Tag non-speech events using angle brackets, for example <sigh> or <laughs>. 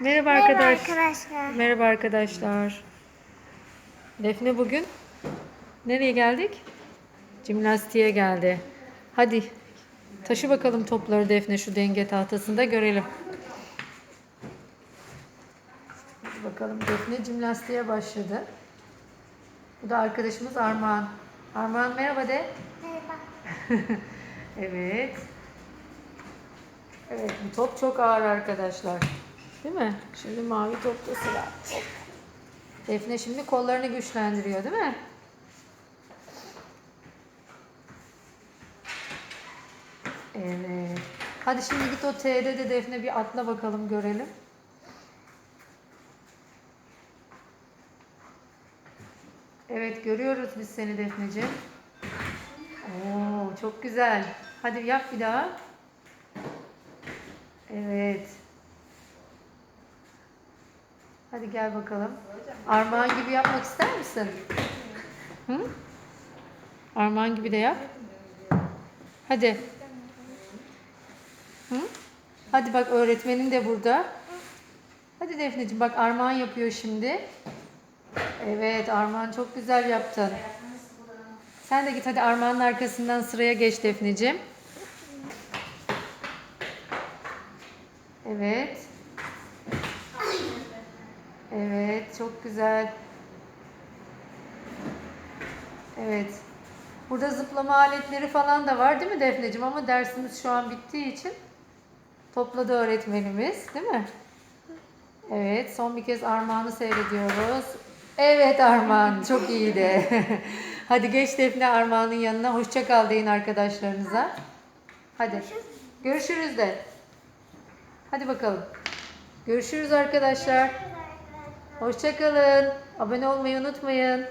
Merhaba Merhaba arkadaş. arkadaşlar. Merhaba arkadaşlar. Defne bugün nereye geldik? Jimnastiğe geldi. Hadi taşı bakalım topları Defne şu denge tahtasında görelim. Hadi bakalım Defne jimnastiğe başladı. Bu da arkadaşımız Armağan. Armağan merhaba de. Merhaba. <laughs> Evet. Evet bu top çok ağır arkadaşlar. Değil mi? Şimdi mavi topta sıra. Defne şimdi kollarını güçlendiriyor değil mi? Evet. Hadi şimdi git o T'de de Defne bir atla bakalım görelim. Evet görüyoruz biz seni Defneciğim. Oo, çok güzel. Hadi yap bir daha. Evet. Hadi gel bakalım. Armağan gibi yapmak ister misin? Hı? Armağan gibi de yap. Hadi. Hı? Hadi bak öğretmenin de burada. Hadi Defneciğim bak Armağan yapıyor şimdi. Evet Armağan çok güzel yaptın. Sen de git hadi Armağan'ın arkasından sıraya geç Defneciğim. Evet. Evet, çok güzel. Evet. Burada zıplama aletleri falan da var değil mi Defneciğim? Ama dersimiz şu an bittiği için topladı öğretmenimiz, değil mi? Evet, son bir kez Armağan'ı seyrediyoruz. Evet Armağan, çok iyiydi. <laughs> Hadi geç Defne Armağan'ın yanına. Hoşça kal deyin arkadaşlarınıza. Hadi. Görüşürüz de. Hadi bakalım. Görüşürüz arkadaşlar. Hoşça kalın. Abone olmayı unutmayın.